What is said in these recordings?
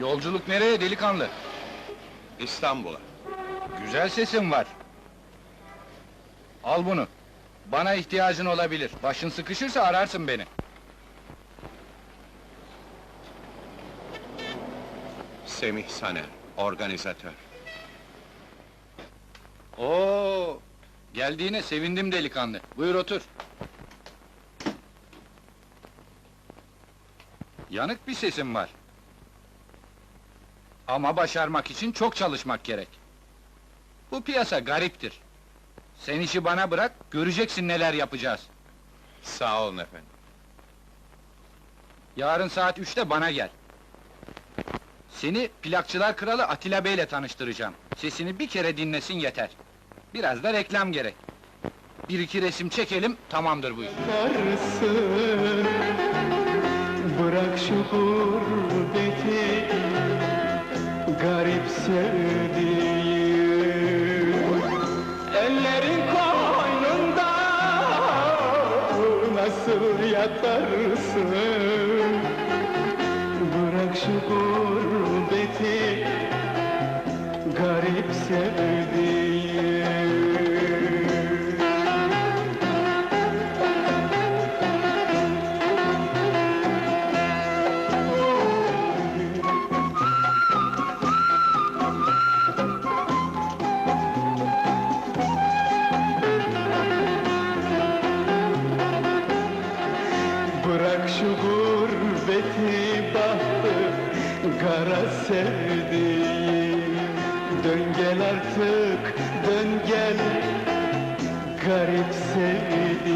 Yolculuk nereye delikanlı? İstanbul'a. Güzel sesin var. Al bunu. Bana ihtiyacın olabilir. Başın sıkışırsa ararsın beni. Semih Saner, organizatör. Oo, geldiğine sevindim delikanlı. Buyur otur. Yanık bir sesin var. Ama başarmak için çok çalışmak gerek. Bu piyasa gariptir. Sen işi bana bırak, göreceksin neler yapacağız. Sağ olun efendim. Yarın saat üçte bana gel. Seni plakçılar kralı Atilla Bey'le tanıştıracağım. Sesini bir kere dinlesin yeter. Biraz da reklam gerek. Bir iki resim çekelim, tamamdır bu iş. varsın Bırak şu gurbeti Garip sevdiğim Ellerin koynunda Nasıl yatarsın? Bırak şu gurbeti Kara sevdiğim Dön gel artık dön gel. Garip sevdiğim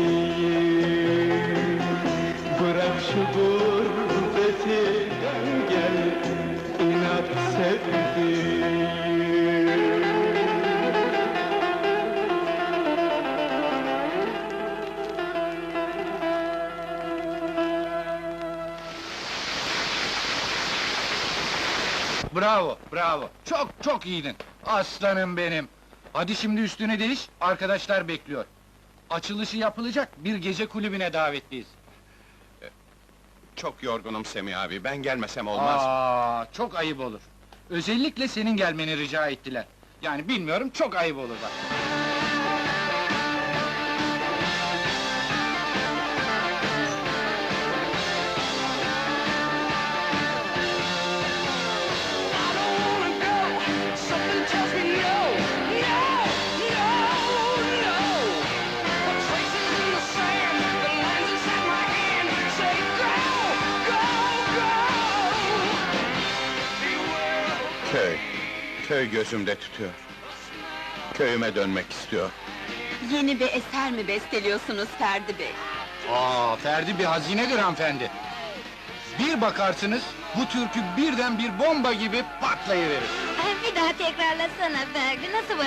Bravo, bravo. Çok çok iyiydin. Aslanım benim. Hadi şimdi üstünü değiş, arkadaşlar bekliyor. Açılışı yapılacak, bir gece kulübüne davetliyiz. Çok yorgunum Semih abi, ben gelmesem olmaz. Aa, çok ayıp olur. Özellikle senin gelmeni rica ettiler. Yani bilmiyorum, çok ayıp olur bak. Köy, köy gözümde tutuyor. Köyüme dönmek istiyor. Yeni bir eser mi besteliyorsunuz Ferdi Bey? Aa, Ferdi bir hazinedir hanımefendi. Bir bakarsınız, bu türkü birden bir bomba gibi patlayıverir. Bir daha tekrarlasana Ferdi, nasıl baş